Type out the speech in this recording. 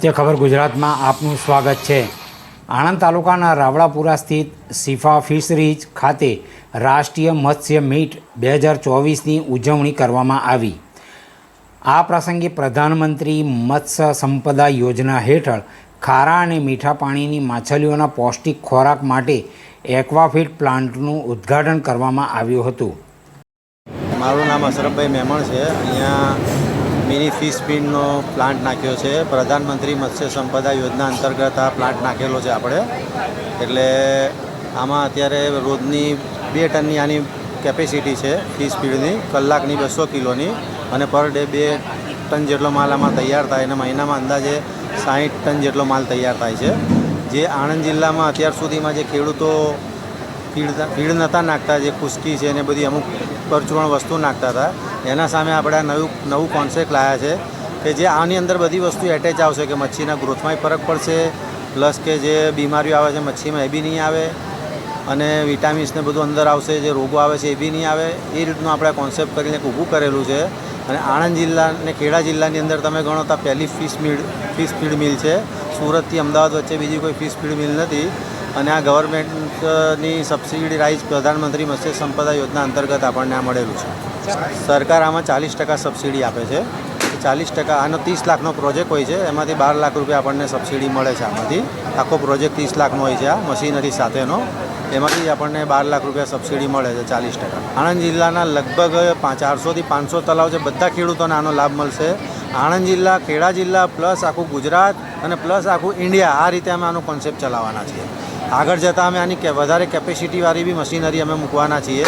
સત્ય ખબર ગુજરાતમાં આપનું સ્વાગત છે. આણંદ તાલુકાના રાવળાપુરા સ્થિત સિફા ફિશરીઝ ખાતે રાષ્ટ્રીય મત્સ્ય મીટ બે હજાર ચોવીસની ઉજવણી કરવામાં આવી. આ પ્રસંગે પ્રધાનમંત્રી મત્સ્ય સંપદા યોજના હેઠળ ખારા અને મીઠા પાણીની માછલીઓના પૌષ્ટિક ખોરાક માટે એક્વાફિટ પ્લાન્ટનું ઉદ્ઘાટન કરવામાં આવ્યું હતું. મારું નામ અશરફભાઈ મહેમણ છે. અહીંયા મિની ફિશ ફીડનો પ્લાન્ટ નાખ્યો છે. પ્રધાનમંત્રી મત્સ્ય સંપદા યોજના અંતર્ગત આ પ્લાન્ટ નાખેલો છે આપણે. એટલે આમાં અત્યારે રોજની બે ટનની આની કેપેસિટી છે ફિશ ફીડની, કલાકની બસો કિલોની અને પર ડે બે ટન જેટલો માલ આમાં તૈયાર થાય અને મહિનામાં અંદાજે સાહીઠ ટન જેટલો માલ તૈયાર થાય છે. જે આણંદ જિલ્લામાં અત્યાર સુધીમાં જે ખેડૂતો ફીડ નહોતા નાખતા, જે ખુશ્કી છે ને બધી અમુક પરચૂરણ વસ્તુ નાખતા હતા. એના સામે આપણે નવું નવું કોન્સેપ્ટ લાવ્યા છે કે જે આની અંદર બધી વસ્તુ એટેચ આવશે કે મચ્છીના ગ્રોથમાંય ફરક પડશે પ્લસ કે જે બીમારીઓ આવે છે મચ્છીમાં એ બી નહીં આવે, અને વિટામિન્સ ને બધું અંદર આવશે, જે રોગો આવે છે એ બી નહીં આવે. એ રીતનું આપણે કોન્સેપ્ટ કરીને એક ઊભું કરેલું છે. અને આણંદ જિલ્લા અને ખેડા જિલ્લાની અંદર તમે ગણો તો પહેલી fish mill fish feed mill છે. સુરતથી અમદાવાદ વચ્ચે બીજી કોઈ ફિશ ફીડ મિલ નથી. અને આ ગવર્મેન્ટની સબસિડી રાઇઝ પ્રધાનમંત્રી મત્સ્ય સંપદા યોજના અંતર્ગત આપણને આ મળેલું છે. સરકાર આમાં ચાલીસ ટકા સબસિડી આપે છે. ચાલીસ ટકા આનો ત્રીસ લાખનો પ્રોજેક્ટ હોય છે, એમાંથી બાર લાખ રૂપિયા આપણને સબસિડી મળે છે આમાંથી. આખો પ્રોજેક્ટ ત્રીસ લાખનો હોય છે આ મશીનરી સાથેનો. એમાંથી આપણને બાર લાખ રૂપિયા સબસિડી મળે છે ચાલીસ ટકા. આણંદ જિલ્લાના લગભગ ચારસોથી પાંચસો તલાવ છે, બધા ખેડૂતોને આનો લાભ મળશે. આણંદ જિલ્લા, ખેડા જિલ્લા, પ્લસ આખું ગુજરાત અને પ્લસ આખું ઇન્ડિયા આ રીતે અમે આનો કોન્સેપ્ટ ચલાવવાના છીએ. આગળ જતાં અમે આની વધારે કેપેસિટીવાળી બી મશીનરી અમે મૂકવાના છીએ.